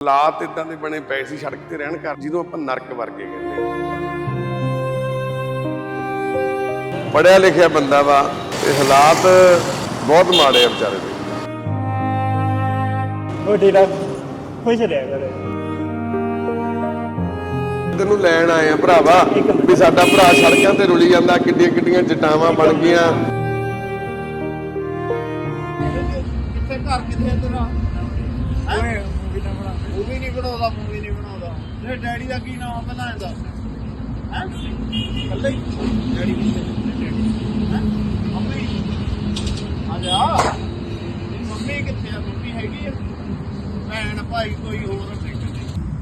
ਹਾਲਾਤ ਇਦਾਂ ਦੇ ਬਣੇ ਪਏ ਸੀ ਸੜਕ ਤੇ ਰਹਿਣ ਕਰ ਜਿਹਨੂੰ ਆਪਾਂ ਨਰਕ ਵਰਗੇ ਕਹਿੰਦੇ ਪੜਿਆ ਲਿਖਿਆ ਬੰਦਾ ਵਾ ਤੇ ਹਾਲਾਤ ਬਹੁਤ ਮਾੜੇ ਆ ਵਿਚਾਰੇ ਦੇ। ਉਹ ਠੀਕ ਖੁਸ਼ ਰਿਹਾ ਕਰ ਤੈਨੂੰ ਲੈਣ ਆਏ ਆ ਭਰਾਵਾ ਵੀ ਸਾਡਾ ਭਰਾ ਸੜਕਾਂ ਤੇ ਰੁਲੀ ਜਾਂਦਾ ਕਿੱਡੀਆਂ ਕਿੱਡੀਆਂ ਜਟਾਵਾਂ ਬਣ ਗਈਆਂ। ਕਿੱਥੇ ਘਰ ਕਿੱਥੇ ਤੇਰਾ? ਓਏ ਮੂਵੀ ਨਹੀਂ ਬਣਾਉਂਦਾ ਮੂਵੀ ਨਹੀਂ ਬਣਾਉਂਦਾ। ਤੇ ਡੈਡੀ ਦਾ ਕੀ ਨਾਮ ਪਹਿਲਾਂ ਇਹਦਾ ਹੈ? ਕੱਲੇ ਹੀ। ਡੈਡੀ ਹੈ? ਮੰਮੀ। ਆ ਜਾ। ਮੰਮੀ ਕਿੱਥੇ ਆ? ਮੰਮੀ ਹੈਗੀ ਆ? ਭੈਣ ਭਾਈ ਕੋਈ ਹੋਰ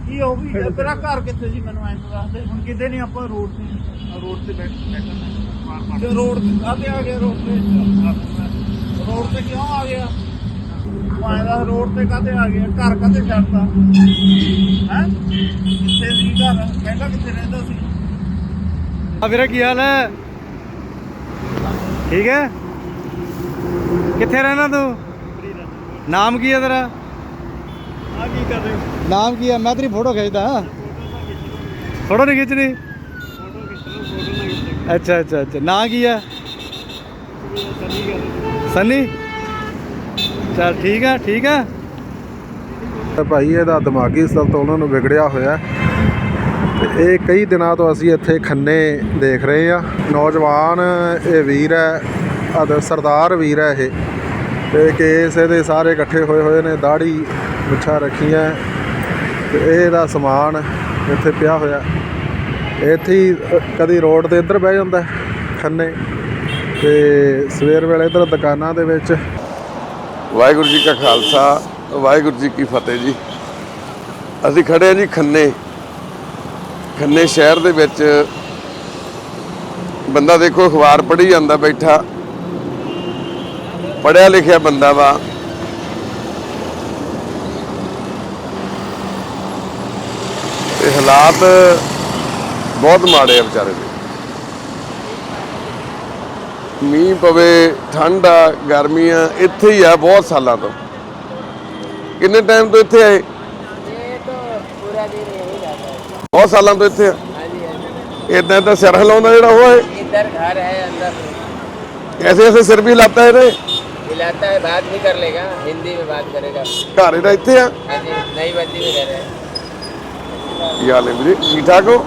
ਕੀ ਉਹ ਵੀ ਤੇਰਾ ਘਰ ਕਿੱਥੇ ਸੀ? ਮੈਨੂੰ ਐਂ ਦੱਸ ਦੇ। ਹੁਣ ਕਿਤੇ ਨਹੀਂ ਆਪਾਂ ਰੋਡ ਤੇ ਰੋਡ ਤੇ ਬੈਠ ਬੈਠਣਾ। ਤੇ ਰੋਡ ਤੇ ਕਾਹਤੇ ਆ ਗਿਆ ਰੋਡ ਤੇ। ਰੋਡ ਤੇ ਕਿਉਂ ਆ ਗਿਆ? ਪਾਇਦਾ ਰੋਡ ਤੇ ਕਾਹਤੇ ਆ ਗਿਆ ਘਰ ਕਾਹਤੇ ਛੱਡਤਾ? ਹੈ? ਕਿੱਥੇ ਸੀ ਘਰ? ਪਹਿਲਾਂ ਕਿੱਥੇ ਰਹਿੰਦਾ ਸੀ? ਆ ਵੀਰੇ ਕੀ ਹਾਲ ਹੈ? ਠੀਕ ਹੈ? ਕਿੱਥੇ ਰਹਿਣਾ ਤੂੰ? ਨਾਮ ਕੀ ਹੈ ਤੇਰਾ? ਆ ਕੀ ਕਰ ਰਹੇ ਨਾਮ ਕੀ ਹੈ? ਮੈਂ ਤੇਰੀ ਫੋਟੋ ਖਿੱਚਦਾ। ਫੋਟੋ ਨਹੀਂ ਖਿੱਚਣੀ? ਫੋਟੋ ਖਿੱਚ ਲਓ ਫੋਟੋ ਨਾ ਖਿੱਚ ਅੱਛਾ ਅੱਛਾ ਅੱਛਾ। ਨਾਂ ਕੀ ਹੈ? ਸਨੀ ਸੰਨੀ? ਚਲ ਠੀਕ ਆ ਠੀਕ ਆ। ਤੇ ਭਾਈ, ਇਹਦਾ ਦਿਮਾਗੀ ਸੰਤੁਲਨ ਨੂੰ ਵਿਗੜਿਆ ਹੋਇਆ ਹੈ। ਤੇ ਇਹ ਕਈ ਦਿਨਾਂ ਤੋਂ ਅਸੀਂ ਇੱਥੇ ਖੰਨੇ ਦੇਖ ਰਹੇ ਆ ਨੌਜਵਾਨ ਇਹ ਵੀਰ ਹੈ, ਅਦ ਸਰਦਾਰ ਵੀਰ ਹੈ ਇਹ। ਤੇ ਕੇਸ ਇਹਦੇ ਸਾਰੇ ਇਕੱਠੇ ਹੋਏ ਹੋਏ ਨੇ ਦਾੜੀ ਮੁੱਛਾਂ ਰੱਖੀਆਂ ਤੇ ਇਹਦਾ ਸਮਾਨ ਇੱਥੇ ਪਿਆ ਹੋਇਆ। ਇੱਥੇ ਕਦੀ ਰੋਡ ਤੇ ਇੱਧਰ ਬਹਿ ਜਾਂਦਾ ਖੰਨੇ। ਤੇ ਸਵੇਰ ਵੇਲੇ ਇੱਧਰ ਦੁਕਾਨਾਂ ਦੇ ਵਿੱਚ ਵਾਹਿਗੁਰੂ ਜੀ ਕਾ ਖਾਲਸਾ, ਵਾਹਿਗੁਰੂ ਜੀ ਕੀ ਫਤਿਹ ਜੀ। ਅਸੀਂ ਖੜੇ ਹਾਂ ਜੀ ਖੰਨੇ। ਖੰਨੇ ਸ਼ਹਿਰ ਦੇ ਵਿੱਚ। ਬੰਦਾ ਦੇਖੋ, ਅਖਬਾਰ ਪੜ੍ਹੀ ਜਾਂਦਾ ਬੈਠਾ। ਪੜਿਆ ਲਿਖਿਆ ਬੰਦਾ ਵਾ। ਤੇ ਹਾਲਾਤ ਬਹੁਤ ਮਾੜੇ ਆ ਵਿਚਾਰੇ ਦੇ। ਮੀਂਹ ਪਵੇ ਠੰਡ ਆ ਗਰਮੀਆਂ ਇੱਥੇ ਹੀ ਆ ਬਹੁਤ ਸਾਲਾਂ ਤੋਂ ਕਿੰਨੇ ਟਾਈਮ ਤੋਂ ਇੱਥੇ ਆਏ ये तो पूरा दिन यही रहता है ਬਹੁਤ ਸਾਲਾਂ ਤੋਂ ਇੱਥੇ ਆ हाँ जी हाँ जी ਇਦਾਂ ਤਾਂ ਸਿਰ ਹਿਲਾਉਂਦਾ ਜਿਹੜਾ ਉਹ ਹੈ इधर घर है अंदर ਐਸੇ ਐਸੇ ਸਿਰ ਵੀ ਲਾਤਾ ਇਹਨੇ हिलाता है बात भी कर लेगा हिंदी में बात करेगा ਘਰ ਇਹਦਾ ਇੱਥੇ ਆ हाँ जी नई बत्ती में रह रहे हैं ਕੀ ਹਾਲ ਹੈ ਵੀਰੇ ਠੀਕ ਠਾਕ ਹੋ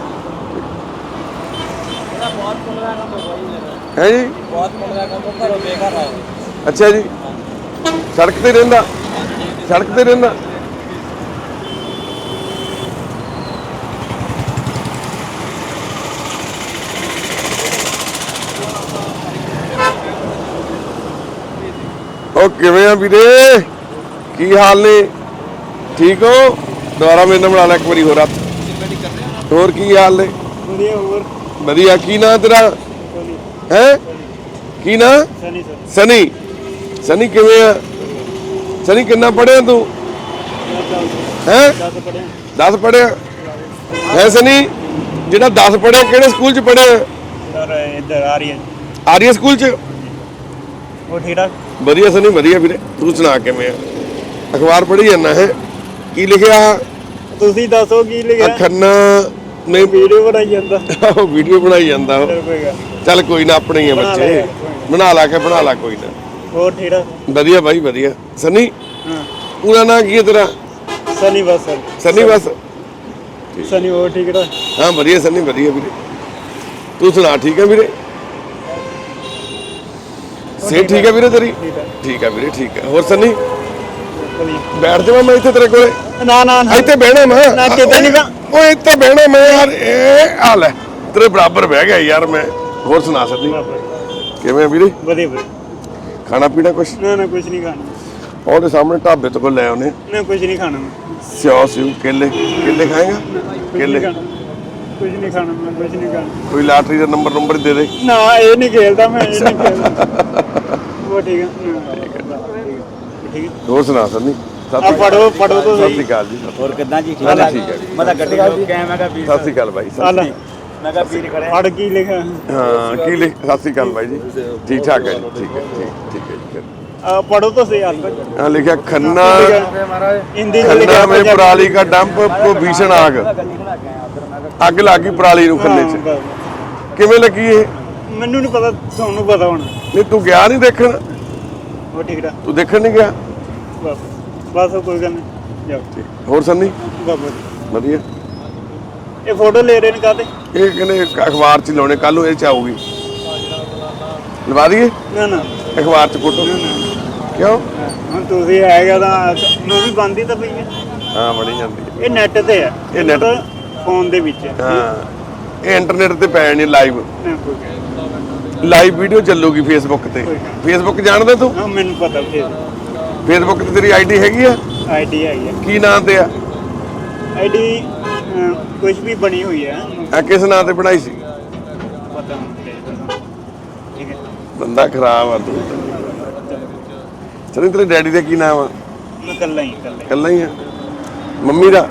ਹੈ ਜੀ? ਬਹੁਤ ਮੁੰਡਾ ਕੰਮ ਘਰੋਂ ਬੇਘਰ ਆ ਅੱਛਾ ਜੀ। ਸੜਕ ਤੇ ਰਹਿੰਦਾ? ਸੜਕ ਤੇ ਰਹਿੰਦਾ? ਉਹ ਕਿਵੇਂ ਆ ਵੀਰੇ? ਕੀ ਹਾਲ ਨੇ? ਠੀਕ ਹੋ? ਦੁਬਾਰਾ ਮੇਰੇ ਨਾਲ ਬਣਾ ਲੈ ਇੱਕ ਵਾਰੀ ਹੋਰ ਹੱਥ। ਹੋਰ ਕੀ ਹਾਲ ਨੇ? ਵਧੀਆ ਹੋਰ। ਵਧੀਆ। ਕੀ ਨਾਂ ਤੇਰਾ? ਹੈ? ਕੀ ਨਾਂ? ਸਨੀ ਸਨੀ। ਸਨੀ ਕਿਵੇਂ ਆ? ਸਨੀ ਕਿੰਨਾ ਪੜਿਆ ਤੂੰ? ਹੈ? 10 ਪੜਿਆ 10 ਪੜਿਆ ਹੈ ਸਨੀ? ਜਿਹੜਾ 10 ਪੜਿਆ ਕਿਹੜੇ ਸਕੂਲ ਚ ਪੜਿਆ ਸਰ ਇੱਧਰ ਆ ਰਹੀ ਹੈ ਆਰੀਆ ਸਕੂਲ ਚ? ਉਹ ਠੀਕ ਠਾਕ? ਵਧੀਆ ਸਨੀ ਵਧੀਆ ਵੀਰੇ। ਤੂੰ ਸੁਣਾ ਕਿਵੇਂ ਆ? ਅਖਬਾਰ ਪੜ੍ਹੀ ਜਾਂਦਾ ਹੈ? ਕੀ ਲਿਖਿਆ? ਤੁਸੀਂ ਦੱਸੋ ਕੀ ਲਿਖਿਆ? ਅਖੰਨਾ ਨੇ ਵੀਡੀਓ ਬਣਾਈ ਜਾਂਦਾ। ਉਹ ਵੀਡੀਓ ਬਣਾਈ ਜਾਂਦਾ ਉਹ। ਚਲ ਕੋਈ ਗੱਲ ਚੱਲ ਕੋਈ ਨਾ ਆਪਣੇ ਹੀ ਆ ਬਣਾ ਬੱਚੇ। ਲਿਆ, ਬਣਾ ਲਾ ਕੇ ਬਣਾ ਲਾ ਕੋਈ ਨਾ। ਹੋਰ ਠੀਕ ਵਧੀਆ ਬਾਈ ਵਧੀਆ। ਸਨੀ ਹਾਂ। ਪੂਰਾ ਨਾਂ ਕੀ ਹੈ ਤੇਰਾ? ਸਨੀ ਬਸ ਸਰ ਸਨੀ ਬਸ। ਸਨੀ ਹੋਰ ਠੀਕ ਹਾਂ ਵਧੀਆ ਸਨੀ ਵਧੀਆ ਵੀਰੇ। ਤੂੰ ਸੁਣਾ ਠੀਕ ਹੈ ਵੀਰੇ? ਸੇ ਠੀਕ ਹੈ ਵੀਰੇ ਤੇਰੀ? ਠੀਕ ਹੈ ਠੀਕ ਹੈ ਵੀਰੇ ਠੀਕ ਹੈ ਹੋਰ ਸਨੀ? ਵਧੀਆ। ਬੈਠ ਜਾਵਾਂ ਮੈਂ ਇੱਥੇ ਤੇਰੇ ਕੋਲੇ? ਨਾ ਨਾ ਨਾ। ਇੱਥੇ ਬਹਿਣਾ ਮੈਂ। ਨਾ, ਕਿਤੇ ਨੀ ਬਹਿ- ਓਏ ਇੱਥੇ ਬਹਿਣਾ ਮੈਂ ਯਾਰ ਇਹ ਆ ਲੈ। ਤੇਰੇ ਬਰਾਬਰ ਬਹਿ ਗਿਆ ਯਾਰ ਮੈਂ। ਹੋਰ ਸੁਣਾ ਸਨੀ ਕਿਵੇਂ ਆ ਵੀਰੇ? ਵਧੀਆ ਵਧੀਆ। ਖਾਣਾ ਪੀਣਾ ਕੁਛ? ਨਾ ਨਾ ਕੁਝ ਨਹੀਂ ਖਾਣਾ। ਉਹਦੇ ਸਾਹਮਣੇ ਢਾਬੇ ਤੋਂ ਕੋਲ ਲੈ ਆਉਨੇ। ਨਾ ਕੁਝ ਨਹੀਂ ਖਾਣਾ ਮੈਂ। ਸਿਓ ਸਿਓ ਕੇਲੇ। ਕੇਲੇ ਖਾਏਗਾ? ਕੁਝ ਕੇਲੇ। ਖਾਣਾ। ਕੁਝ ਨਹੀਂ ਖਾਣਾ ਮੈਂ ਕੁਝ ਨਹੀਂ ਖਾਣਾ। ਕੋਈ ਲਾਟਰੀ ਦਾ ਨੰਬਰ ਨੰਬਰ ਦੇ ਦੇ। ਨਾ ਇਹ ਨਹੀਂ ਖੇਲਦਾ ਮੈਂ ਇਹ ਨਹੀਂ ਖੇਲਦਾ। ਉਹ ਠੀਕ ਹੈ ਨਾ, ਠੀਕ ਹੈ ਹੋਰ ਸੁਣਾ ਸਨੀ ਆ ਸਤਿ ਪੜੋ ਪੜੋ ਤਾਂ ਸਤਿ ਸਹੀ ਸ਼੍ਰੀ ਅਕਾਲ ਜੀ ਹੋਰ ਕਿੱਦਾਂ ਜੀ? ਠੀਕ ਹਾਂ, ਠਾਕ ਠੀਕ ਹੈ ਜੀ। ਮੈਂ ਤਾਂ ਗੱਡੀ ਰੋਕ ਕੇ ਆਇਆ ਮੈਂ ਕਿਹਾ ਵੀਰ ਸਤਿ ਸ਼੍ਰੀ ਅਕਾਲ ਬਾਈ ਸਤਿ ਲੈ। ਮੈਂ ਕਿਹਾ ਵੀਰ ਖੜਿਆ ਪੜ ਕੀ ਲਿਖਿਆ? ਹਾਂ ਕੀ ਲਿਖ ਸਤਿ ਸ਼੍ਰੀ ਅਕਾਲ ਬਾਈ ਜੀ। ਠੀਕ ਠਾਕ ਹੈ ਜੀ ਠੀਕ ਹੈ ਠੀਕ ਠੀਕ ਹੈ ਜੀ ਆ ਪੜੋ ਤਾਂ ਸਹੀ ਹਾਲ ਆ ਲਿਖਿਆ ਖੰਨਾ ਹਿੰਦੀ ਚ ਖੰਨਾ ਲਿਖਿਆ ਮੇ ਪੰਜਾਬੀ ਪਰਾਲੀ ਦਾ ਡੰਪ ਕੋ ਭੀਸ਼ਣ ਆਗ। ਅੱਗ ਲੱਗੀ ਪਰਾਲੀ ਨੂੰ ਖੰਨੇ 'ਚ। ਹਾਂ, ਕਿਵੇਂ ਲੱਗੀ ਇਹ? ਬਸ। ਮੈਨੂੰ ਨਹੀਂ ਪਤਾ ਤੁਹਾਨੂੰ ਪਤਾ ਹੋਣਾ। ਨਹੀਂ ਤੂੰ ਗਿਆ ਨਹੀਂ ਦੇਖਣ? ਉਹ ਠੀਕ ਤੂੰ ਦੇਖਣ ਨਹੀਂ ਗਿਆ? ਬਸ। ਬਸ ਕੋਈ ਗੱਲ ਨਹੀਂ ਜਾਓ। ਹੋਰ ਸੰਨੀ। ਵਧੀਆ। ਇਹ ਫੋਟੋ ਲੈ ਰਹੇ ਨੇ ਕਾਤੇ ਇਹ ਕਹਿੰਦੇ ਅਖਬਾਰ 'ਚ ਲਾਉਣੇ ਕੱਲ ਨੂੰ ਇਹ 'ਚ ਆਊਗੀ। ਲਵਾ ਦਈਏ? ਨਾ ਨਾ। ਅਖਬਾਰ 'ਚ ਫੋਟੋ। ਕਿਉਂ? ਹੁਣ ਤੁਸੀਂ ਹੈਗਾ ਤਾਂ ਮੂਵੀ ਬੰਦੀ ਤਾਂ ਪਈ ਹੈ ਹਾਂ ਬਣੀ ਜਾਂਦੀ ਹੈ ਇਹ ਨੈਟ ਤੇ ਹੈ ਇਹ net- ਫੋਨ ਦੇ ਵਿੱਚ ਹੈ ਹਾਂ। ਇਹ ਇੰਟਰਨੈਟ ਤੇ ਪੈ ਜਾਣੀ ਲਾਈਵ। ਨਾ, ਕੋਈ ਗੱਲ ਨਹੀਂ। ਲਾਈਵ ਵੀਡੀਓ ਚੱਲੂਗੀ ਫੇਸਬੁੱਕ ਤੇ। ਫੇਸਬੁੱਕ ਜਾਣਦਾ ਤੂੰ? ਹਾਂ ਮੈਨੂੰ ਪਤਾ ਫਿਰ। ਫੇਸਬੁੱਕ ਤੇ ਤੇਰੀ ਆਈਡੀ ਹੈਗੀ ਆ? ਆਈਡੀ ਆਈ ਹੈ ਕੀ ਨਾਂ ਤੇ ਆ? ਆਈਡੀ ਕੁਝ ਵੀ ਬਣੀ ਹੋਈ ਹੈ ਆ ਕਿਸ ਨਾਂ ਤੇ ਬਣਾਈ ਸੀ? ਪਤਾ ਨਹੀਂ ਠੀਕ ਹੈ। ਬੰਦਾ ਖਰਾਬ ਆ ਤੂੰ। ਚਲ ਤੇਰੇ ਡੈਡੀ ਦਾ ਕੀ ਨਾਮ ਆ? ਮੈਂ ਕੱਲਾ ਹੀ ਕੱਲਾ ਕੱਲਾ ਹੀ ਆ? ਮੰਮੀ ਦਾ?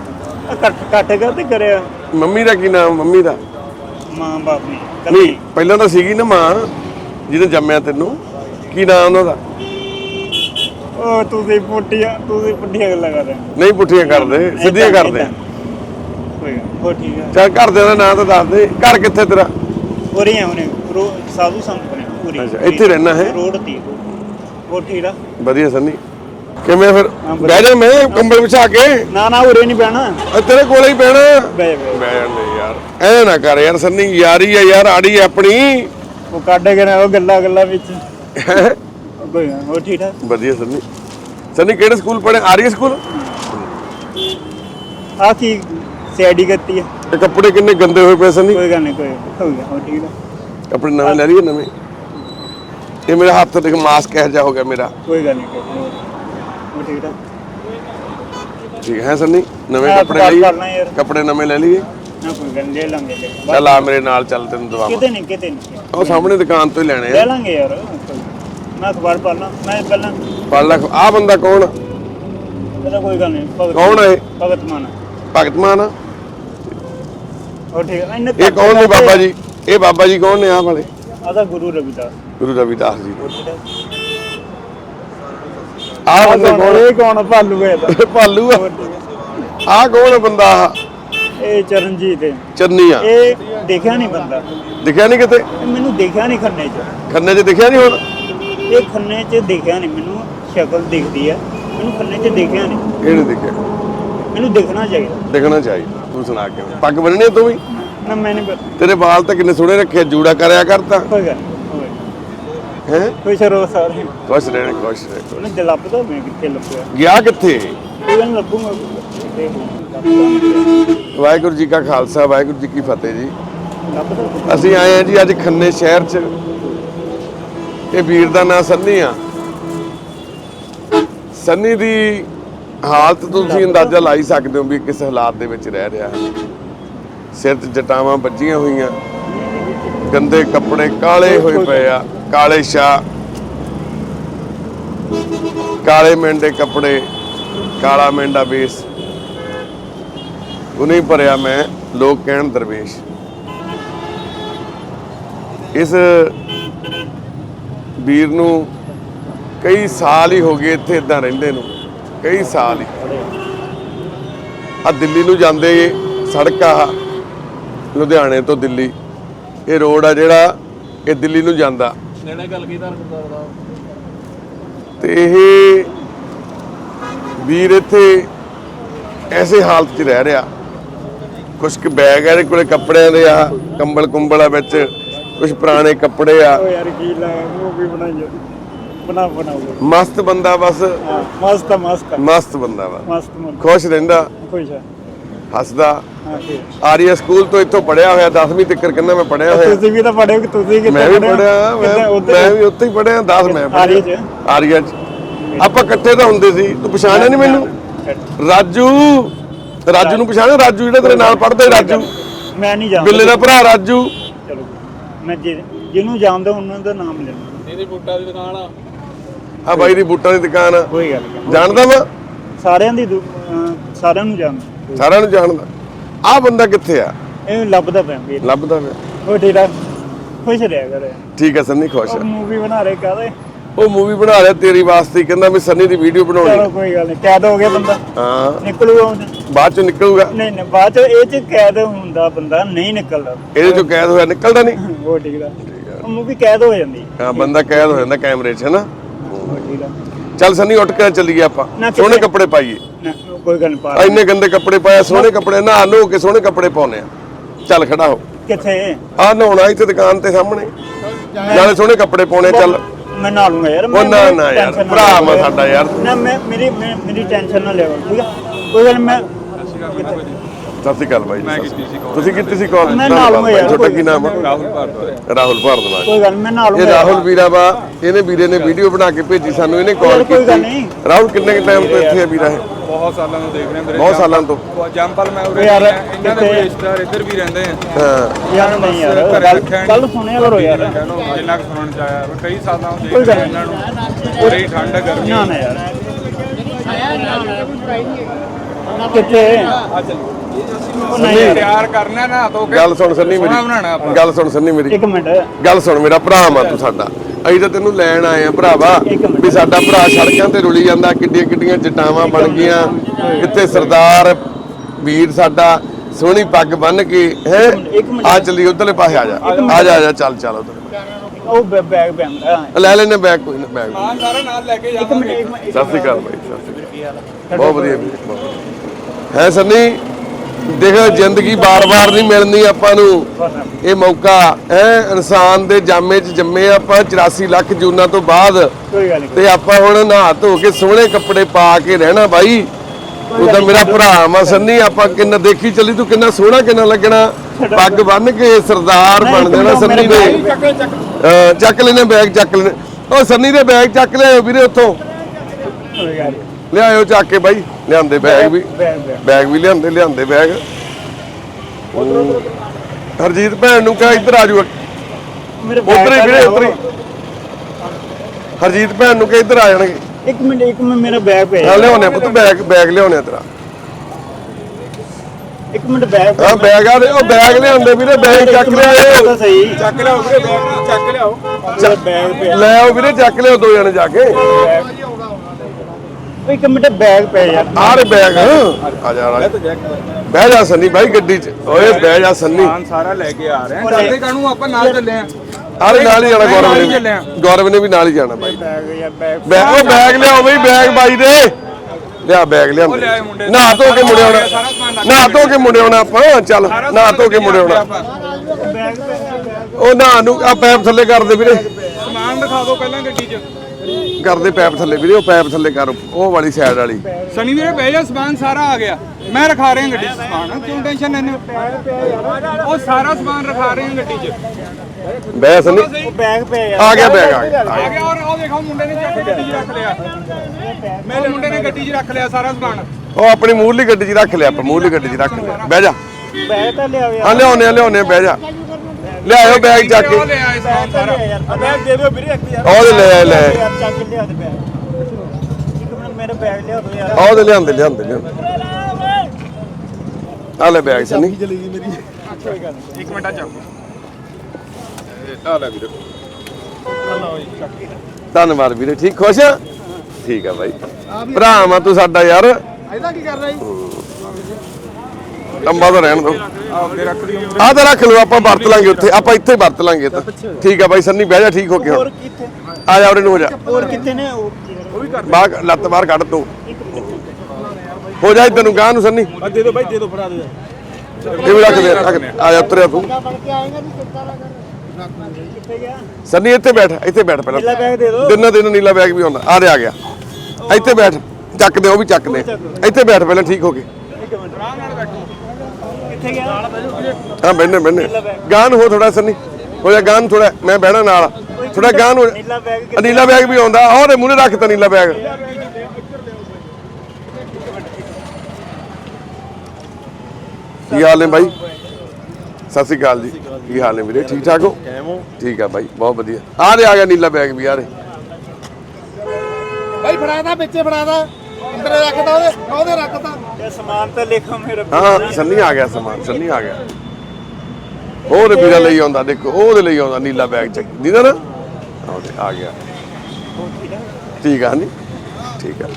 ਕੱਟ ਕੱਟ ਕਰ ਤੇ ਕਰਿਆ। ਮੰਮੀ ਦਾ ਕੀ ਨਾਮ ਮੰਮੀ ਦਾ? ਮਾਂ ਬਾਪ ਨਹੀਂ ਪਹਿਲਾਂ ਤਾਂ ਸੀਗੀ ਨਾ ਮਾਂ ਜਿਹਨੇ ਜੰਮਿਆ ਤੈਨੂੰ। ਕੀ ਨਾਮ ਉਹਨਾਂ ਦਾ? ਉਹ ਤੁਸੀਂ ਪੁੱਟੀਆਂ ਤੁਸੀਂ ਪੁੱਟੀਆਂ ਗੱਲਾਂ ਕਰ ਰਹੇ ਹੋ। ਨਹੀਂ ਪੁੱਠੀਆਂ ਕਰਦੇ ਸਿੱਧੀਆਂ ਏਦਾਂ- ਕਰਦੇ। ਏਦਾਂ। ਕੋਈ ਗੱਲ, ਠੀਕ ਹੈ ਚੱਲ ਘਰਦਿਆਂ ਦਾ ਨਾਂ ਤਾਂ ਦੱਸ ਦੇ। ਘਰ ਕਿੱਥੇ ਤੇਰਾ? ਹੋ ਰਹੀ ਹੈ ਉਹਨੇ ਰੋ- ਸਾਧੂ ਸੰਤ ਨੇ ਪੂਰੀ ਅੱਛਾ, ਇੱਥੇ ਰਹਿਣਾ ਹੈ? ਰੋਡ ਤੇ। ਉਹ ਠੀਕ ਆ? ਵਧੀਆ ਸੰਨੀ। ਕਿਵੇਂ ਫਿਰ? ਹਾਂ, ਵਧੀਆ। ਬਹਿ ਜਾ ਮੈਂ ਕੰਬਲ ਵਿਛਾ ਕੇ। ਨਾ ਨਾ ਉਰੇ ਨਹੀਂ ਪੈਣਾ ਆ ਤੇਰੇ ਕੋਲੇ ਹੀ ਪੈਣਾ ਬੈ ਬੈ ਬਹਿ ਜਾਂਦੇ ਯਾਰ। ਐ ਨਾ ਕਰ ਯਾਰ ਸੰਨੀ ਯਾਰੀ ਆ ਯਾਰ ਆੜੀ ਆਪਣੀ। ਉਹ ਕੱਢ ਕੇ ਨਾ ਉਹ ਗੱਲਾਂ ਗੱਲਾਂ ਵਿੱਚ ਕੋਈ ਗੱਲ, ਉਹ ਠੀਕ? ਆ ਵਧੀਆ ਸੰਨੀ। ਸੰਨੀ ਕਿਹੜੇ ਸਕੂਲ ਪੜ੍ਹੇ? ਆਰੀਆ ਸਕੂਲ? ਆ ਕੀ ਸੀਆਈਡੀ ਕਰਤੀ ਹੈ ਇਹ ਕੱਪੜੇ ਕਿੰਨੇ ਗੰਦੇ ਹੋਏ ਪਏ ਸੰਨੀ? ਕੋਈ ਗੱਲ ਨਹੀਂ ਕੋਈ ਹੋ ਗਿਆ ਉਹ ਠੀਕ ਆ ਕੱਪੜੇ ਨਵੇਂ ਲੈ ਲਈਏ ਨਵੇਂ? ਇਹ ਮੇਰੇ ਹੱਥ ਤੇ ਮਾਸਕ ਇਹ ਜਾ ਹੋ ਗਿਆ ਮੇਰਾ। ਕੋਈ ਗੱਲ ਨਹੀਂ ਕੋਈ ਗੱਲ ਨੀ। ਉਹ ਠੀਕ ਆ ਠੀਕ ਹੈ ਸੰਨੀ ਨਵੇਂ ਮੈਂ ਕੱਪੜੇ ਗੱਲ ਲਈਏ? ਕਰਨਾ ਯਾਰ। ਕੱਪੜੇ ਨਵੇਂ ਲੈ ਲਈਏ? ਨਾ ਕੋਈ ਗੱਲ ਨੀ, ਲੈ ਲਾਂਗੇ ਲੈ ਲਾਂਗੇ। ਚੱਲ ਆ ਮੇਰੇ ਨਾਲ ਚੱਲ ਤੈਨੂੰ ਦਵਾਵਾਂ। ਕਿਤੇ ਨਹੀਂ ਕਿਤੇ ਨਹੀਂ। ਉਹ ਸਾਹਮਣੇ ਦੁਕਾਨ ਤੋਂ ਹੀ ਲੈਣੇ ਲੈ ਆ ਲਾਂਗੇ ਯਾਰ ਕੋਈ ਨੀ। ਮੈਂ ਅਖਬਾਰ ਮੈਂ ਪਹਿਲਾਂ। ਪੜ ਲੈ ਆ ਬੰਦਾ ਕੌਣ? ਆ? ਇਹਦਾ ਕੋਈ ਗੱਲ ਨਹੀਂ ਭਗਤ ਕੌਣ ਹੈ? ਭਗਤ ਮਾਨ ਭਗਤ ਮਾਨ? ਆ? ਉਹ ਠੀਕ ਆ ਇਹਨੇ ਇਹ ਕੌਣ ਨੇ ਬਾਬਾ ਜੀ? ਇਹ ਬਾਬਾ ਜੀ ਕੌਣ ਨੇ ਆ ਵਾਲੇ? ਆਦਾ ਗੁਰੂ ਰਵਿਦਾਸ। ਗੁਰੂ ਰਵਿਦਾਸ ਜੀ। ਆ ਆ ਬੰਦੇ ਕੌਣ? ਇਹ ਕੌਣ ਭਾਲੂ ਹੈ ਇਹਦਾ ਇਹ ਭਾਲੂ ਆ। ਉਹ ਠੀਕ ਆ। ਆ ਕੌਣ ਆ ਬੰਦਾ? ਇਹ ਚਰਨਜੀਤ ਹੈ। ਚੰਨੀ ਆ। ਇਹ ਦੇਖਿਆ ਨਹੀਂ ਬੰਦਾ। ਦਿਖਿਆ ਨਹੀਂ ਕਿਤੇ? ਇਹ ਮੈਨੂੰ ਦੇਖਿਆ ਨਹੀਂ ਖੰਨੇ 'ਚ। ਖੰਨੇ 'ਚ ਦਿਖਿਆ ਨਹੀਂ ਹੁਣ? ਇਹ ਖੰਨੇ 'ਚ ਦੇਖਿਆ ਨਹੀਂ ਮੈਨੂੰ ਸ਼ਕਲ ਦਿਖਦੀ ਆ। ਮੈਨੂੰ ਖੰਨੇ 'ਚ ਦੇਖਿਆ ਨਹੀਂ ਇਹ ਨਹੀਂ ਦਿਖਿਆ? ਮੈਨੂੰ ਦੇਖਣਾ ਚਾਹੀਦਾ। ਦਿਖਣਾ ਚਾਹੀਦਾ ਤੂੰ ਸੁਣਾ ਕੇ ਪੱਗ ਬੰਨਣੀ ਤੂੰ ਵੀ? ਨਾ ਮੈਂ ਨਹੀਂ ਪਤਾ ਤੇਰੇ ਵਾਲ ਤਾਂ ਕਿੰਨੇ ਸੋਹਣੇ ਰੱਖੇ ਜੂੜਾ ਕਰਿਆ ਕਰ ਤਾਂ। ਕੋਈ ਗੱਲ ਨੀ, ਕੋਈ ਹੈ? ਕੋਈ ਸਰੋ ਸਾਰੇ ਖੁਸ਼ ਰਹਿਣਾ ਖੁਸ਼ ਰਹਿ ਉਹਨੇ ਦਿਲ ਲੱਭਦਾ ਮੈਂ ਕਿੱਥੇ ਲੱਭਿਆ? ਗਿਆ ਕਿੱਥੇ? ਕੋਈ ਗੱਲ ਨੀ, ਲੱਭੂਗਾ। ਦੇਖੋ ਵਾਹਿਗੁਰੂ ਜੀ ਕਾ ਖਾਲਸਾ ਵਾਹਿਗੁਰੂ ਜੀ ਕੀ ਫਤਿਹ ਜੀ। ਲੱਭਦਾ ਅਸੀਂ ਆਏ ਆ ਜੀ ਅੱਜ ਖੰਨੇ ਸ਼ਹਿਰ 'ਚ। ਇਹ ਵੀਰ ਦਾ ਨਾਂ ਸੰਨੀ ਆ। ਸੰਨੀ ਦੀ ਹਾਲਤ ਤੁਸੀਂ ਅੰਦਾਜ਼ਾ ਲਾ ਹੀ ਸਕਦੇ ਹੋ ਵੀ ਕਿਸ ਹਾਲਾਤ ਦੇ ਵਿੱਚ ਰਹਿ ਰਿਹਾ ਹੈ। ਸਿਰ 'ਚ ਜਟਾਵਾਂ ਵੱਜੀਆਂ ਹੋਈਆਂ। ਗੰਦੇ ਕੱਪੜੇ ਕਾਲੇ ਹੋਏ ਪਏ ਆ। ਕਾਲੇ ਸ਼ਾ ਕਾਲੇ ਮੈਂਡੇ ਕੱਪੜੇ ਕਾਲਾ ਮੈਂਡਾ ਬੇਸ ਉਹਨੇ ਭਰਿਆ ਮੈਂ ਲੋਕ ਕਹਿਣ ਦਰਵੇਸ਼। ਇਸ ਵੀਰ ਨੂੰ ਕਈ ਸਾਲ ਹੀ ਹੋ ਗਏ ਇੱਥੇ ਇਦਾਂ ਰਹਿੰਦੇ ਨੂੰ ਕਈ ਸਾਲ ਹੀ। ਆ ਦਿੱਲੀ ਨੂੰ ਜਾਂਦੇ ਸੜਕ ਆ ਲੁਧਿਆਣੇ ਤੋਂ ਦਿੱਲੀ। ਇਹ ਰੋਡ ਆ ਜਿਹੜਾ ਇਹ ਦਿੱਲੀ ਨੂੰ ਜਾਂਦਾ। ਨੇੜੇ ਗੱਲ ਗੁਰਦਾਰਾ ਤੇ ਇਹ ਵੀਰ ਇੱਥੇ ਐਸੇ ਹਾਲਤ 'ਚ ਰਹਿ ਰਿਹਾ। ਕੁਝ ਕੁ ਬੈਗ ਆ ਇਹਦੇ ਕੋਲੇ ਕੱਪੜਿਆਂ ਦੇ ਆ ਕੰਬਲ ਕੁੰਬਲ ਆ ਵਿੱਚ। ਕੁਝ ਪੁਰਾਣੇ ਕੱਪੜੇ ਆ। ਉਹ ਯਾਰ ਕੀ ਲਾ ਮੂਵੀ ਬਣਾਈ ਜਾਂਦੀ। ਬਣਾ ਬਣਾਓ। ਮਸਤ ਬੰਦਾ ਬਸ। ਮਸਤ ਮਸਤ ਬੰਦਾ ਵਾ। ਮਸਤ ਖੁਸ਼ ਰਹਿੰਦਾ। ਖੁਸ਼ ਆ। ਹੱਸਦਾ। ਆਰੀਆ ਸਕੂਲ ਤੋਂ ਇੱਥੋਂ ਪੜਿਆ ਹੋਇਆ 10ਵੀਂ ਤੱਕ ਕਹਿੰਦਾ ਮੈਂ ਪੜਿਆ ਹੋਇਆ। ਤੁਸੀਂ ਵੀ ਤਾਂ ਪੜ੍ਹੇ ਹੋ ਕਿ ਤੁਸੀਂ ਕਿੱਥੇ ਮੈਂ ਵੀ? ਪੜਿਆ ਮੈਂ ਵੀ ਉੱਥੇ ਹੀ ਪੜਿਆ 10 ਮੈਂ ਪੜਿਆ ਆਰੀਆ 'ਚ? ਆਰੀਆ 'ਚ। ਆਪਾਂ ਇਕੱਠੇ ਤਾਂ ਹੁੰਦੇ ਸੀ। ਤੂੰ ਪਛਾਣਿਆ ਨਹੀਂ ਮੈਨੂੰ? ਰਾਜੂ। ਰਾਜੂ ਨੂੰ ਪਛਾਣਿਆ? ਰਾਜੂ ਜਿਹੜਾ ਤੇਰੇ ਨਾਲ ਪੜਦਾ ਰਾਜੂ? ਮੈਂ ਨਹੀਂ ਜਾਣਦਾ। ਬਿੱਲੇ ਦਾ ਭਰਾ ਰਾਜੂ। ਮੈਂ ਜਿ- ਜਿਹਨੂੰ ਜਾਣਦਾ ਉਹਨਾਂ ਦਾ ਨਾਮ ਲੈਣਾ। ਇਹਦੀ ਬੂਟਾ ਦੀ ਦੁਕਾਨ ਆ। ਆ ਬਾਈ ਦੀ ਬੂਟਾਂ ਦੀ ਦੁਕਾਨ ਆ। ਕੋਈ ਗੱਲ ਨਹੀਂ। ਜਾਣਦਾ ਵਾ? ਸਾਰਿਆਂ ਦੀ ਦੁ- ਅਹ ਸਾਰਿਆਂ ਨੂੰ ਜਾਣਦਾ। ਸਾਰਿਆਂ ਨੂੰ ਜਾਣਦਾ। ਆ ਬੰਦਾ ਕਿੱਥੇ ਆ? ਇਹ ਲੱਭਦਾ ਪਿਆ ਵੀਰ। ਲੱਭਦਾ ਪਿਆ। ਉਹ ਠੀਕ ਆ ਖੁਸ਼ ਰਿਹਾ ਕਰ। ਠੀਕ ਆ ਸੰਨੀ ਖੁਸ਼ ਉਹ ਆ ਮੂਵੀ ਬਣਾ ਰਹੇ ਕਾਦੇ ਉਹ ਮੂਵੀ ਬਣਾ ਰਿਹਾ ਤੇਰੀ ਵਾਸਤੇ ਹੀ, ਕਹਿੰਦਾ ਮੈਂ ਸੰਨੀ ਦੀ ਵੀਡੀਓ ਬਣਾਉਣੀ। ਚਲੋ ਕੋਈ ਗੱਲ ਨਹੀਂ ਕੈਦ ਹੋ ਗਿਆ ਬੰਦਾ। ਹਾਂ ਨਿਕਲੂਗਾ ਹੁਣ। ਬਾਅਦ ਚ ਨਿਕਲੂਗਾ। ਨਹੀਂ ਨਹੀਂ ਬਾਅਦ ਚ ਇਹ ਚ ਕੈਦ ਹੁੰਦਾ ਬੰਦਾ ਨਹੀਂ ਨਿਕਲਦਾ। ਇਹਦੇ ਚੋਂ ਕੈਦ ਹੋਇਆ ਨਿਕਲਦਾ ਨਹੀਂ? ਉਹ ਠੀਕ ਦਾ ਉਹ ਮੂਵੀ ਕੈਦ ਹੋ ਜਾਂਦੀ। ਹਾਂ ਬੰਦਾ ਕੈਦ ਹੋ ਜਾਂਦਾ ਕੈਮਰੇ 'ਚ ਹੈਨਾ? ਠੀਕ ਦਾ ਚੱਲ ਸੰਨੀ ਉੱਠ ਕੇ ਚੱਲੀਏ ਆਪਾਂ। ਨਾ ਕਿਤੇ- ਸੋਹਣੇ ਕੱਪੜੇ ਪਾਈਏ। ਨਾ, ਕੋਈ ਗੱਲ ਨਹੀਂ ਪਾ ਇੰਨੇ ਗੰਦੇ ਕੱਪੜੇ ਪਾਏ ਸੋਹਣੇ ਕੱਪੜੇ ਨਹਾ ਲੋ ਕੇ ਸੋਹਣੇ ਕੱਪੜੇ ਪਾਉਨੇ ਆ। ਚੱਲ ਖੜਾ ਹੋ। ਕਿੱਥੇ? ਆ ਨਹਾਉਣਾ ਇੱਥੇ ਦੁਕਾਨ ਤੇ ਸਾਹਮਣੇ। ਨਾਲੇ ਸੋਹਣੇ ਕੱਪੜੇ ਪਾਉਣੇ ਚੱਲ। ਮੈਂ ਨਾ ਲੂੰਗਾ ਯਾਰ ਉਹ ਮੈਂ- ਨਾ ਨਾ ਯਾਰ ਭਰਾ। ਮਾ ਸਾਡਾ ਯਾਰ। ਨਾ ਮੈਂ ਮੇਰੀ ਮੇਰੀ ਟੈਨਸ਼ਨ ਨਾ ਲਿਓ ਠੀਕ ਆ? ਕੋਈ ਗੱਲ ਮੈਂ ਸਤਿ ਸ਼੍ਰੀ ਅਕਾਲ ਬਾਈ ਜੀ ਤੁਸੀਂ ਕੀਤੀ ਸੀ ਕਾਲ ਮੈਂ ਨਾਲ ਲੂੰਗਾ ਯਾਰ, ਛੋਟਾ ਕੋਈ ਕੀ ਨਾਮ ਹੈ ਰਾਹੁਲ ਭਾਰਦਵਾਜ ਰਾਹੁਲ ਭਾਰਦਵਾਜ ਕੋਈ ਗੱਲ ਨੀ, ਮੈਂ ਨਾ ਇਹ ਲੂੰਗਾ ਰਾਹੁਲ ਵੀਰਾ ਵਾ ਇਹਨੇ ਵੀਰੇ ਨੇ ਵੀਡੀਓ ਬਣਾ ਕੇ ਭੇਜੀ ਸਾਨੂੰ ਇਹਨੇ ਕਾਲ ਯਾਰ, ਕੋਈ ਗੱਲ ਕੀਤੀ। ਨਹੀਂ। ਰਾਹੁਲ ਕਿੰਨੇ ਕੁ ਟਾਈਮ ਤੋਂ ਇੱਥੇ ਹੈ ਵੀਰਾ ਇਹ? ਬਹੁਤ ਸਾਲਾਂ ਤੋਂ ਦੇਖ ਰਹੇ ਮੇਰੇ ਬਹੁਤ ਸਾਲਾਂ ਤੋਂ। ਜੰਪਲ ਮੈਂ ਉਰੇ ਯਾਰ, ਰਹਿੰਦਾ, ਇਹਨਾਂ ਦੇ ਕਿਤੇ- ਕੋਈ ਰਿਸ਼ਤੇਦਾਰ ਇੱਧਰ ਵੀ ਰਹਿੰਦੇ ਆ। ਹਾਂ। ਯਾਰ ਨਹੀਂ ਯਾਰ ਘਰੇ ਗੱਲ ਰੱਖਿਆ ਨੀ। ਗੱਲ ਸੁਣਿਆ ਕਰੋ ਯਾਰ। ਕਹਿ ਲਓ ਜਿੰਨਾ ਕੁ ਸੁਣਨ ਚ ਆਇਆ। ਕਈ ਸਾਲਾਂ ਤੋਂ ਦੇਖ ਕੋਈ ਗੱਲ ਰਹੇ ਇਹਨਾਂ ਨੂੰ। ਉਰੇ ਠੰਡ ਗਰਮੀ। ਨਾ ਨਾ ਯਾਰ। ਕਿੱਥੇ? ਉਹ ਨਹੀਂ ਕਰਨਾ ਨਾ ਗੱਲ ਸੁਣ ਸੰਨੀ ਮੇਰੀ। ਆਪਾਂ। ਗੱਲ ਸੁਣ ਸੰਨੀ ਮੇਰੀ। ਇੱਕ ਮਿੰਟ। ਗੱਲ ਸੁਣ ਮੇਰਾ ਭਰਾ ਵਾ ਤੂੰ ਸਾਡਾ। ਅਸੀਂ ਤਾਂ ਤੈਨੂੰ ਲੈਣ ਆਏ ਆ ਭਰਾਵਾ। ਵੀ ਸਾਡਾ ਭਰਾ ਸੜਕਾਂ ਤੇ ਰੁਲੀ ਜਾਂਦਾ ਕਿੱਡੀਆਂ ਕਿੱਡੀਆਂ ਜਟਾਵਾਂ ਬਣ ਗਈਆਂ। ਕਿੱਥੇ ਸਰਦਾਰ ਵੀਰ ਸਾਡਾ ਸੋਹਣੀ ਪੱਗ ਬੰਨ ਕੇ ਹੈ। ਆ ਚੱਲੀ ਉਧਰਲੇ ਪਾਸੇ ਆ ਜਾ। ਆ ਜਾ ਆ ਜਾ ਚੱਲ ਚੱਲ ਉਧਰ। ਉਹ ਬੈਗ ਪੈਂਦਾ ਲੈ ਲੈਨੇ ਬੈਗ ਕੋਈ ਨਾ ਬੈਗ। ਸਮਾਨ ਸਾਰਾ ਨਾਲ ਲੈ ਕੇ ਮਿੰਟ। ਸਤਿ ਸ਼੍ਰੀ ਅਕਾਲ ਬਾਈ ਸਤਿ ਸ਼੍ਰੀ ਅਕਾਲ। ਬਹੁਤ ਵਧੀਆ ਵੀਰ, ਬਹੁਤ ਵਧੀਆ। ਹੈ ਸੰਨੀ? ਦੇਖ ਜ਼ਿੰਦਗੀ ਬਾਰ-ਬਾਰ ਨਹੀਂ ਮਿਲਣੀ ਆਪਾਂ ਨੂੰ। ਇਹ ਮੌਕਾ ਹੈ ਇਨਸਾਨ ਦੇ ਜਾਮੇ 'ਚ ਜੰਮੇ ਆਪਾਂ 84 ਲੱਖ ਜੂਨਾਂ ਤੋਂ ਬਾਅਦ। ਤੇ ਆਪਾਂ ਹੁਣ ਨਹਾ ਧੋ ਕੇ ਸੋਹਣੇ ਕੱਪੜੇ ਪਾ ਕੇ ਰਹਿਣਾ ਬਾਈ। ਤੂੰ ਤਾਂ ਮੇਰਾ ਭਰਾ ਵਾ ਸੰਨੀ ਆਪਾਂ ਕਿੰਨਾ ਦੇਖੀ ਚੱਲੀ ਤੂੰ ਕਿੰਨਾ ਸੋਹਣਾ ਕਿੰਨਾ ਲੱਗਣਾ। ਪੱਗ ਬੰਨ ਕੇ ਸਰਦਾਰ ਬਣ ਜਾਣਾ ਸੰਨੀ ਅਹ ਚੱਕ ਲੈਨੇ ਬੈਗ ਚੱਕ ਲੈਨੇ। ਉਹ ਸੰਨੀ ਦੇ ਬੈਗ ਚੱਕ ਲਿਆਓ ਵੀਰੇ ਉੱਥੋਂ। ਲਿਆਇਓ ਚੱਕ ਕੇ ਬਾਈ ਲਿਆਂਦੇ ਬੈਗ ਵੀ। ਬੈਗ ਵੀ ਲਿਆਂਦੇ ਲਿਆਂਦੇ ਬੈਗ ਹਰਜੀਤ ਭੈਣ ਨੂੰ ਕਹ ਇੱਧਰ ਆ ਜਾਓ ਮੇਰੇ ਉਧਰ ਹੀ ਵੀਰੇ ਲਿਆਓ। ਉਧਰ ਹੀ। ਹਰਜੀਤ ਭੈਣ ਨੂੰ ਕਹ ਇੱਧਰ ਆ ਜਾਣਗੇ। ਇੱਕ ਮਿੰਟ ਇੱਕ ਮਿੰਟ ਮੇਰਾ ਬੈਗ ਪਿਆ ਆ ਲਿਆਉਣੇ ਆ ਪੁੱਤ ਬੈਗ ਬੈਗ ਲਿਆਉਣੇ ਆ ਤੇਰਾ। ਇੱਕ ਮਿੰਟ ਬੈਗ ਆ ਬੈਗ ਆ ਦੇ ਉਹ ਬੈਗ ਲਿਆਂਦੇ ਵੀਰੇ ਬੈਗ ਚੱਕ ਲਿਆਓ ਸਹੀ। ਚੱਕ ਲਿਆਓ ਵੀਰੇ ਬੈਗ ਚੱਕ ਲਿਆਓ। ਮੇਰਾ ਬੈਗ ਪਿਆ ਲੈ ਆਓ ਵੀਰੇ ਚੱਕ ਲਿਓ ਦੋ ਜਣੇ ਜਾ ਕੇ। ਇੱਕ ਮਿੰਟ ਬੈਗ ਪਿਆ ਯਾਰ ਆਹ ਰੇ ਬੈਗ ਆ। ਜਾ ਆ ਜਾ। ਬਹਿ ਜਾ ਸੰਨੀ ਬਾਈ ਗੱਡੀ 'ਚ। ਓਏ ਬਹਿ ਜਾ ਸੰਨੀ। ਸਾਰਾ ਲੈ ਕੇ ਆ ਰਹੇ। ਆ ਚੱਲਦੇ ਕਾਹਨੂੰ? ਆਪਾਂ ਨਾਲ ਚੱਲੇ ਆ। ਆਰੇ ਨਾਲ ਹੀ ਜਾਣਾ ਗੌਰਵ ਨੇ ਵੀ। ਗੌਰਵ ਨੇ ਵੀ ਨਾਲ ਹੀ ਜਾਣਾ ਬਾਈ। ਬੈਗ ਯਾਰ ਬੈਗ। ਬੈਗ ਉਹ ਬੈਗ ਲਿਆਓ ਬਈ ਬੈਗ ਬਾਈ ਦੇ। ਲਿਆ ਬੈਗ ਲਿਆ ਲਿਆਏ ਮੁੰਡੇ ਨਾ ਧੋ ਕੇ ਮੁੜੇ ਆਉਣਾ। ਸਾਰਾ ਸਮਾਨ ਧੋ ਕੇ ਮੁੜੇ ਆਉਣਾ ਆਪਾਂ। ਚੱਲ ਨਾ ਧੋ ਕੇ ਮੁੜੇ ਆਉਣਾ। ਬੈਗ ਉਹ ਨਾ ਨੂੰ ਆ ਪੈਪ ਥੱਲੇ ਕਰ ਦੇ ਵੀਰੇ। ਸਮਾਨ ਦਿਖਾ ਦਿਓ ਪਹਿਲਾਂ ਗੱਡੀ 'ਚ। ਕਰਦੇ ਪੈਪ ਥੱਲੇ ਵੀਰੇ ਉਹ ਪੈਪ ਥੱਲੇ ਕਰ ਉਹ ਵਾਲੀ ਸਾਈਡ ਵਾਲੀ। ਸਨੀ ਵੀਰੇ ਬਹਿ ਜਾ ਸਮਾਨ ਸਾਰਾ ਆ ਗਿਆ। ਮੈਂ ਰਖਾ ਰਿਹਾ ਗੱਡੀ 'ਚ ਸਮਾਨ। ਕਿਉਂ ਟੈਨਸ਼ਨ ਹੋ? ਉਹ ਸਾਰਾ ਸਮਾਨ ਰਖਾ ਰਹੇ ਹਾਂ ਗੱਡੀ 'ਚ। ਬੈ ਸੰਨੀ ਉਹ ਬੈਗ ਪਿਆ ਯਾਰ। ਆ ਗਿਆ ਬੈਗ ਆ ਗਿਆ। ਆ ਗਿਆ ਔਰ ਉਹ ਦੇਖੋ ਮੁੰਡੇ ਨੇ ਚੱਕ ਕੇ ਗੱਡੀ 'ਚ ਰੱਖ ਲਿਆ। ਮੇਰੇ ਮੁੰਡੇ ਨੇ ਗੱਡੀ 'ਚ ਰੱਖ ਲਿਆ ਸਾਰਾ ਸਮਾਨ। ਉਹ ਆਪਣੀ ਮੂਹਰਲੀ ਗੱਡੀ 'ਚ ਰੱਖ ਲਿਆ ਆਪਾਂ ਮੂਹਰਲੀ ਗੱਡੀ 'ਚ ਰੱਖ ਲਿਆ। ਬਹਿ ਜਾ। ਬੈਗ ਤਾਂ ਲਿਆਓ ਆ ਯਾਰ ਲਿਆਉਨੇ ਆ ਲਿਆਉਨੇ ਬਹਿ ਜਾ। ਲਿਆਇਓ ਬੈਗ ਚੱਕ ਕੇ। ਉਹ ਲੈ ਆਏ ਸਮਾਨ ਸਾਰਾ। ਬੈਗ ਦੇ ਦਿਓ ਵੀਰੇ ਇੱਕ ਯਾਰ। ਉਹ ਲੈ ਆਏ, ਲੈ। ਯਾਰ ਚੱਕ ਕੇ ਲਿਆ ਦੇ ਬੈਗ ਇੱਕ ਮਿੰਟ ਮੇਰੇ ਬੈਗ ਲਿਆ ਦੋ ਯਾਰ। ਲਿਆਂਦੇ ਲਿਆਂਦੇ ਲਿਆਂਦੇ। ਆ ਲੈ ਬੈਗ ਸੰਨੀ। ਇੱਕ ਮਿੰਟ ਆ ਚੱਕ। ਧੰਨਵਾਦ ਵੀਰੇ ਠੀਕ ਖੁਸ਼ ਆ? ਠੀਕ ਆ ਬਾਈ। ਭਰਾ ਮਾ ਤੂੰ ਸਾਡਾ ਯਾਰ। ਇਹਦਾ ਕੀ ਕਰ ਰਿਹਾ ਜੀ? ਲੰਬਾ ਤਾਂ ਰਹਿਣ ਦੋ ਆਹ ਤਾਂ ਰੱਖ ਲਓ ਆਪਾਂ ਵਰਤ ਲਾਂਗੇ ਉੱਥੇ। ਆਪਾਂ ਇੱਥੇ ਵਰਤ ਲਾਂਗੇ ਤਾਂ। ਠੀਕ ਆ ਬਾਈ ਸੰਨੀ ਬਹਿ ਜਾ ਠੀਕ ਹੋ ਕੇ ਹੋਰ ਹੁਣ। ਕਿੱਥੇ ਆ ਜਾ ਉਰੇ ਨੂੰ ਹੋ ਜਾ। ਹੋਰ ਕਿੱਥੇ ਨੇ? ਉਹ ਵੀ ਕਰ ਬਾਹਰ ਲੱਤ ਬਾਹਰ ਕੱਢ ਤੂੰ। ਹੋ ਜਾ ਇੱਧਰ ਨੂੰ ਗਾਂ ਨੂੰ ਸੰਨੀ। ਦੇ ਦਿਓ ਬਾਈ ਦੇ ਦਿਓ ਫੜਾ ਦਿਓ ਇਹ ਵੀ ਰੱਖ ਦੇ ਰੱਖ ਦੇ। ਆ ਜਾ ਉਤਰਿਆ ਤੂੰ। ਬਣ ਕੇ ਆਏਗਾ ਨਹੀਂ ਕਿੱਦਾਂ ਲਗਾ ਕਿੱਥੇ ਗਿਆ? ਸੰਨੀ ਇੱਥੇ ਬੈਠ ਇੱਥੇ ਬੈਠ ਨੀਲਾ ਪਹਿਲਾਂ ਬੈਗ ਦੇ। ਦਿਓ ਦਿਨੋਂ ਦਿਨ ਨੀਲਾ ਬੈਗ ਵੀ ਆਉਂਦਾ ਆ ਦੇ ਆ ਗਿਆ। ਇੱਥੇ ਬੈਠ। ਚੱਕ ਦੇ। ਉਹ ਵੀ ਚੱਕ ਦੇ। ਇੱਥੇ ਬੈਠ ਪਹਿਲਾਂ ਠੀਕ ਹੋ ਕੇ। ਇੱਕ ਮਿੰਟ। ਨਾਲ ਬੈਠੋ ਹਾਂ ਬੈਠਨੇ ਬੈਠਨੇ ਗਾਂ ਨੂੰ ਹੋ ਥੋੜਾ ਸੰਨੀ। ਹੋ ਜਾ ਗਾਂ ਨੂੰ ਥੋੜਾ ਮੈਂ ਬਹਿਣਾ ਨਾਲ। ਥੋੜਾ ਗਾਂ ਨੂੰ ਹੋ। ਨੀਲਾ ਬੈਗ ਵੀ ਆਉਂਦਾ। ਆਹ ਉਹਦੇ ਮੂਹਰੇ ਰੱਖਤਾ ਨੀਲਾ ਬੈਗ। ਕੀ ਹਾਲ ਨੇ ਬਾਈ? ਸਤਿ ਸ਼੍ਰੀ ਅਕਾਲ ਜੀ। ਕੀ ਹਾਲ ਨੇ ਵੀਰੇ? ਠੀਕ ਠਾਕ ਹੋ? ਠੀਕ ਆ ਬਾਈ ਬਹੁਤ ਵਧੀਆ। ਆ ਦੇ ਆ ਗਿਆ ਨੀਲਾ ਬੈਗ ਵੀ ਆ ਰੇ ਬਾਈ ਫੜਾਦਾ ਵਿੱਚੇ ਫੜਾਦਾ ਅੰਦਰ ਰੱਖਦਾ ਉਹਦੇ ਉਹਦੇ ਰੱਖਦਾ। ਇਹ ਸਮਾਨ ਤਾਂ ਲਿਖੋ ਮੇਰੇ ਹਾਂ ਸੰਨੀ ਆ ਗਿਆ ਸਮਾਨ ਸੰਨੀ ਆ ਗਿਆ। ਉਹਦੇ ਵੀਰਾ ਲਈ ਆਉਂਦਾ ਦੇਖੋ ਉਹਦੇ ਲਈ ਆਉਂਦਾ ਨੀਲਾ ਬੈਗ ਚੱਕ ਦੀਦਾ ਨਾ? ਆਉਂਦੇ ਆ ਗਿਆ। ਠੀਕ ਆ ਠੀਕ ਆ ਜੀ ਠੀਕ ਆ।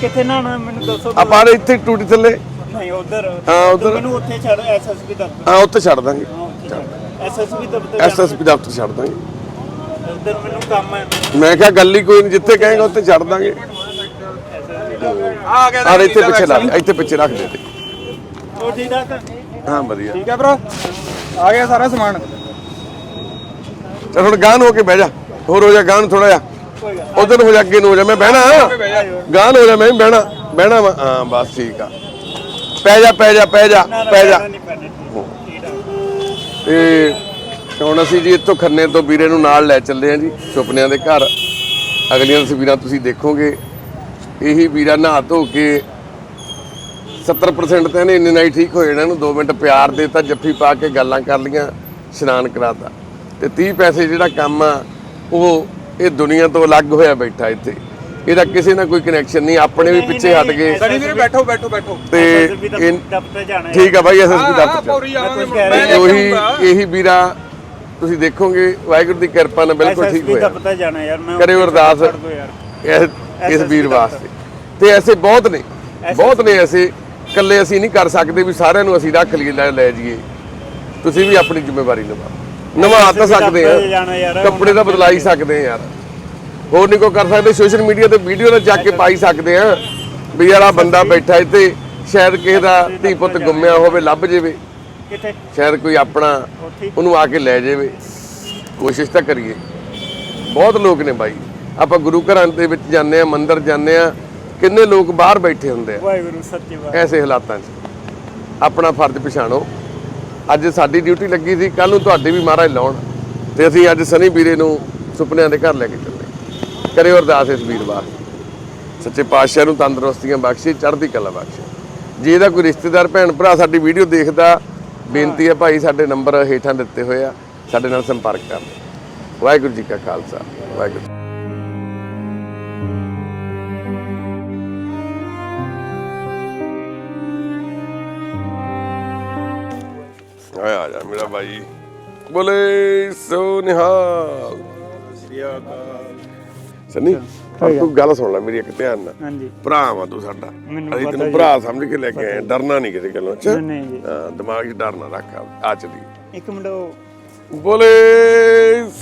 ਕਿੱਥੇ ਨਾਣਾ ਮੈਨੂੰ ਦੱਸੋ ਆਪਾਂ ਇੱਥੇ ਟੂਟੀ ਥੱਲੇ। ਨਹੀਂ ਉਧਰ। ਹਾਂ, ਉੱਧਰ। ਮੈਨੂੰ ਉੱਥੇ ਛੱਡ ਐਸਐਸਪੀ ਦਫ਼ਤਰ। ਹਾਂ ਉੱਥੇ ਛੱਡ ਦਾਂਗੇ। ਐਸਐਸਪੀ ਦਫ਼ਤਰ ਐਸਐਸਪੀ ਦਫ਼ਤਰ ਛੱਡ ਦਾਂਗੇ। ਉਧਰ ਮੈਨੂੰ ਕੰਮ ਹੈ। ਮੈਂ ਕਿਹਾ ਗੱਲ ਹੀ ਕੋਈ ਨਹੀਂ ਜਿੱਥੇ ਕਹੇਗਾ ਉੱਥੇ ਛੱਡ ਦਾਂਗੇ। ਆ ਗਿਆ ਆਹ ਇੱਥੇ ਪਿੱਛੇ ਲਾ ਇੱਥੇ ਪਿੱਛੇ ਰੱਖ ਦੇ ਤੇ। ਉਹ ਠੀਕ ਠਾਕ? ਹਾਂ ਵਧੀਆ। ਠੀਕ ਹੈ ਬ్రో ਆ ਗਿਆ ਸਾਰਾ ਸਮਾਨ। ਚਲ ਹੁਣ ਗਾਨ ਹੋ ਕੇ ਬਹਿ ਜਾ। ਹੋਰ ਹੋ ਜਾ ਗਾਨ ਥੋੜਾ ਜਿਹਾ। ਉਧਰ ਹੋ ਜਾ ਅੱਗੇ ਨੂੰ ਹੋ ਜਾ। ਮੈਂ ਬਹਿਣਾ। ਗਾਨ ਹੋ ਜਾ ਮੈਂ ਵੀ ਬਹਿਣਾ। ਬਹਿਣਾ ਵਾ। ਹਾਂ ਬਸ ਠੀਕ ਆ। ਪੈ ਜਾ ਪੈ ਜਾ ਪੈ ਜਾ ਪੈ ਜਾ। ਨਹੀਂ ਪੈਣਾ ਤੇ ਹੁਣ ਅਸੀਂ ਜੀ ਇੱਥੋਂ ਖੰਨੇ ਤੋਂ ਵੀਰੇ ਨੂੰ ਨਾਲ ਲੈ ਚੱਲੇ ਆ ਜੀ ਸੁਪਨਿਆਂ ਦੇ ਘਰ। ਅਗਲੀਆਂ ਤਸਵੀਰਾਂ ਤੁਸੀਂ ਦੇਖੋਗੇ। ਇਹੀ ਵੀਰਾ ਨਹਾ ਧੋ ਕੇ 70% ਤਾਂ ਇਹਨੇ ਇੰਨੇ ਨਾਲ ਹੀ ਠੀਕ ਹੋ ਜਾਣਾ ਇਹਨੂੰ 2 ਮਿੰਟ ਪਿਆਰ ਦੇਤਾ ਜੱਫੀ ਪਾ ਕੇ ਗੱਲਾਂ ਕਰ ਲੀਆਂ ਇਸ਼ਨਾਨ ਕਰਾਤਾ। ਤੇ 30 ਪੈਸੇ ਜਿਹੜਾ ਕੰਮ ਆ ਉਹ ਇਹ ਦੁਨੀਆ ਤੋਂ ਅਲੱਗ ਹੋਇਆ ਬੈਠਾ ਇੱਥੇ। ਇਹਦਾ ਕਿਸੇ ਨਾਲ ਕੋਈ ਕਨੈਕਸ਼ਨ ਨਹੀਂ ਆਪਣੇ ਵੀ ਪਿੱਛੇ ਹਟ ਗਏ। ਸਣੀ ਵੀਰੇ ਬੈਠੋ ਬੈਠੋ ਬੈਠੋ। ਤੇ SSB ਦਫ਼ਤਰ- ਇਹ- ਦਫ਼ਤਰ ਜਾਣਾ ਹੈ। ਠੀਕ ਆ ਬਾਈ ਐਸਐਸਪੀ ਦਫ਼ਤਰ ਚ ਪੌੜੀ ਆਵਾਂਗੇ ਕੁਛ ਕਹਿ ਮੈਂ ਰਿਹਾ। ਲੈ ਕੇ ਉਹੀ ਆਊਂਗਾ। ਇਹੀ ਵੀਰਾ ਤੁਸੀਂ ਦੇਖੋਗੇ ਵਾਹਿਗੁਰੂ ਦੀ ਕਿਰਪਾ ਨਾਲ ਬਿਲਕੁਲ ਠੀਕ ਐਸਐਸਪੀ ਹੋਇਆ। ਦਫ਼ਤਰ ਜਾਣਾ ਯਾਰ ਮੈਂ ਕਰਿਓ ਉੱਥੇ ਅਰਦਾਸ। ਦਿਓ ਯਾਰ। ਇਸ ਵੀਰ ਵਾਸਤੇ। ਤੇ ਐਸੇ ਬਹੁਤ ਨੇ ਬਹੁਤ ਨੇ ਐਸੇ ਇਕੱਲੇ ਅਸੀਂ ਨਹੀਂ ਕਰ ਸਕਦੇ ਵੀ ਸਾਰਿਆਂ ਨੂੰ ਅਸੀਂ ਰੱਖ ਲਈਏ ਲੈ ਜਾਈਏ। ਤੁਸੀਂ ਵੀ ਆਪਣੀ ਜ਼ਿੰਮੇਵਾਰੀ ਨਿਭਾਓ। ਨਿਭਾ ਤਾਂ ਸਕਦੇ ਆ। ਕੱਪੜੇ ਤਾਂ ਬਦਲਾ ਹੀ ਸਕਦੇ ਆ ਯਾਰ। ਹੋਰ ਨਹੀਂ ਕੋ ਕਰ ਸਕਦੇ ਸੋਸ਼ਲ ਮੀਡੀਆ ਤੇ ਵੀਡੀਓ ਤਾਂ ਚੱਕ ਕੇ ਪਾਈ ਸਕਦੇ ਆ। ਵੀ ਯਾਰ ਆਹ ਬੰਦਾ ਬੈਠਾ ਇੱਥੇ ਸ਼ਾਇਦ ਕਿਸੇ ਦਾ ਧੀ ਪੁੱਤ ਗੁੰਮਿਆ ਹੋਵੇ ਲੱਭ ਜਾਵੇ। ਕਿੱਥੇ? ਸ਼ਾਇਦ ਕੋਈ ਆਪਣਾ ਉਹਨੂੰ ਆ ਕੇ ਲੈ ਜਾਵੇ। ਕੋਸ਼ਿਸ਼ ਤਾਂ ਕਰੀਏ। ਬਹੁਤ ਲੋਕ ਨੇ ਬਾਈ। ਆਪਾਂ ਗੁਰੂ ਘਰਾਂ ਦੇ ਵਿੱਚ ਜਾਂਦੇ ਆ ਮੰਦਿਰ ਜਾਂਦੇ ਆ ਕਿੰਨੇ ਲੋਕ ਬਾਹਰ ਬੈਠੇ ਹੁੰਦੇ ਆ। ਵਾਹਿਗੁਰੂ ਸੱਚੇ ਵਾਹਿਗੁਰੂ। ਐਸੇ ਹਾਲਾਤਾਂ 'ਚ। ਆਪਣਾ ਫਰਜ਼ ਪਛਾਣੋ। ਅੱਜ ਸਾਡੀ ਡਿਊਟੀ ਲੱਗੀ ਸੀ ਕੱਲ ਨੂੰ ਤੁਹਾਡੀ ਵੀ ਮਹਾਰਾਜ ਲਾਉਣ। ਤੇ ਅਸੀਂ ਅੱਜ ਸਨੀ ਵੀਰੇ ਨੂੰ ਸੁਪਨਿਆਂ ਦੇ ਘਰ ਲੈ ਕੇ ਚੱਲੇ। ਕਰਿਓ ਅਰਦਾਸ ਇਸ ਵੀਰ ਵਾਸਤੇ ਸੱਚੇ ਪਾਤਸ਼ਾਹ ਨੂੰ ਤੰਦਰੁਸਤੀਆਂ ਬਖਸ਼ੇ ਚੜ੍ਹਦੀ ਕਲਾ ਬਖਸ਼ੇ। ਜੇ ਇਹਦਾ ਕੋਈ ਰਿਸ਼ਤੇਦਾਰ ਭੈਣ ਭਰਾ ਸਾਡੀ ਵੀਡੀਓ ਦੇਖਦਾ ਬੇਨਤੀ ਹੈ ਭਾਈ ਸਾਡੇ ਨੰਬਰ ਹੇਠਾਂ ਦਿੱਤੇ ਹੋਏ ਆ। ਸਾਡੇ ਨਾਲ ਸੰਪਰਕ ਕਰਨ ਵਾਹਿਗੁਰੂ ਜੀ ਕਾ ਖਾਲਸਾ। ਵਾਹਿਗੁਰੂ ਆਇਆ ਆ ਜਾ ਮੇਰਾ ਭਾਈ। ਬੋਲੇ ਸੋ ਨਿਹਾਲ ਸਨੀ ਤੂੰ ਗੱਲ ਸੁਣ ਲੈ ਮੇਰੀ ਇੱਕ ਧਿਆਨ ਨਾਲ। ਹਾਂਜੀ। ਭਰਾ ਵਾ ਤੂੰ ਸਾਡਾ। ਮੈਨੂੰ ਅਸੀਂ ਪਤਾ ਤੈਨੂੰ ਜੀ। ਭਰਾ ਸਮਝ ਕੇ ਲੈ ਕੇ ਆਏ ਹਾਂ, ਡਰਨਾ ਨਹੀਂ ਕਿਸੇ ਗੱਲੋਂ। ਚ ਨਹੀਂ, ਨਹੀਂ ਜੀ। ਹਾਂ ਦਿਮਾਗ 'ਚ ਡਰ ਨਾ ਰੱਖ ਆ ਚਲੀ। ਇੱਕ ਮਿੰਟ ਉਹ ਬੋਲੇ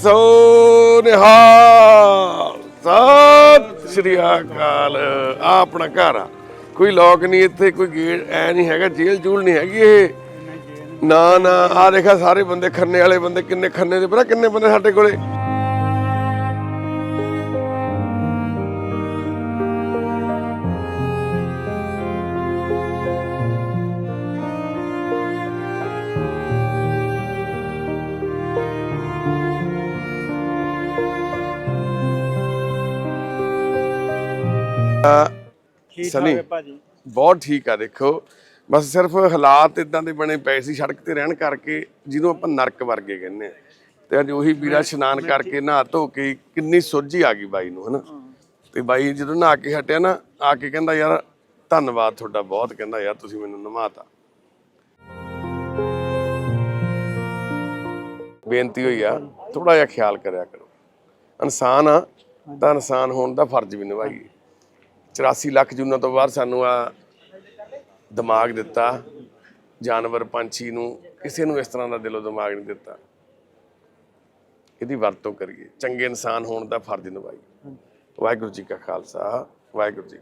ਸੋ ਨਿਹਾਲ ਸਤਿ ਸ਼੍ਰੀ ਅਕਾਲ। ਆ ਆਪਣਾ ਘਰ ਆ। ਕੋਈ ਲੋਕ ਨਹੀਂ ਇੱਥੇ ਕੋਈ ਗੇਟ ਐ ਨਹੀਂ ਹੈਗਾ ਜੇਲ੍ਹ ਜੂਲ ਨਹੀਂ ਹੈਗੀ ਇਹ। ਨਾ ਨਾ ਆ ਦੇਖਾ ਸਾਰੇ ਬੰਦੇ ਖੰਨੇ ਵਾਲੇ ਬੰਦੇ ਕਿੰਨੇ ਖੰਨੇ ਦੇ ਪਤਾ ਕਿੰਨੇ ਬੰਦੇ ਸਾਡੇ ਕੋਲੇ ਠੀਕ ਸਨੀ। ਠਾਕ ਹੈ ਭਾਜੀ ਬਹੁਤ ਠੀਕ ਆ ਦੇਖੋ ਬਸ ਸਿਰਫ ਹਾਲਾਤ ਇਦਾਂ ਦੇ ਬਣੇ ਪਏ ਸੀ ਸੜਕ ਤੇ ਰਹਿਣ ਕਰਕੇ ਜਿਹਨੂੰ ਆਪਾਂ ਨਰਕ ਵਰਗੇ ਕਹਿੰਦੇ ਆ ਤੇ ਅੱਜ ਉਹੀ ਵੀਰਾ ਇਸ਼ਨਾਨ ਕਰਕੇ ਨਹਾ ਧੋ ਕੇ ਕਿੰਨੀ ਸੋਝੀ ਆ ਗਈ ਬਾਈ ਨੂੰ ਹਨਾ? ਤੇ ਬਾਈ ਜਦੋਂ ਨਹਾ ਕੇ ਹਟਿਆ ਨਾ ਆ ਕੇ ਕਹਿੰਦਾ ਯਾਰ ਧੰਨਵਾਦ ਤੁਹਾਡਾ ਬਹੁਤ ਕਹਿੰਦਾ ਯਾਰ ਤੁਸੀਂ ਮੈਨੂੰ ਨਮਾਤਾ। ਬੇਨਤੀ ਹੋਈ ਆ ਥੋੜਾ ਜਿਹਾ ਖਿਆਲ ਕਰਿਆ ਕਰੋ। ਇਨਸਾਨ ਆ ਤਾਂ ਇਨਸਾਨ ਹੋਣ ਦਾ ਫਰਜ਼ ਵੀ ਨਿਭਾਈਏ। 84 ਲੱਖ ਜੂਨਾਂ ਤੋਂ ਬਾਅਦ ਸਾਨੂੰ ਆ ਦਿਮਾਗ ਦਿੱਤਾ, ਜਾਨਵਰ ਪੰਛੀ ਨੂੰ, ਕਿਸੇ ਨੂੰ ਇਸ ਤਰ੍ਹਾਂ ਦਾ ਦਿਲੋਂ ਦਿਮਾਗ ਨਹੀਂ ਦਿੱਤਾ। ਇਹਦੀ ਵਰਤੋਂ ਕਰੀਏ। ਚੰਗੇ ਇਨਸਾਨ ਹੋਣ ਦਾ ਫਰਜ਼ ਨਿਭਾਈਏ। ਵਾਹਿਗੁਰੂ ਜੀ ਕਾ ਖਾਲਸਾ, ਵਾਹਿਗੁਰੂ ਜੀ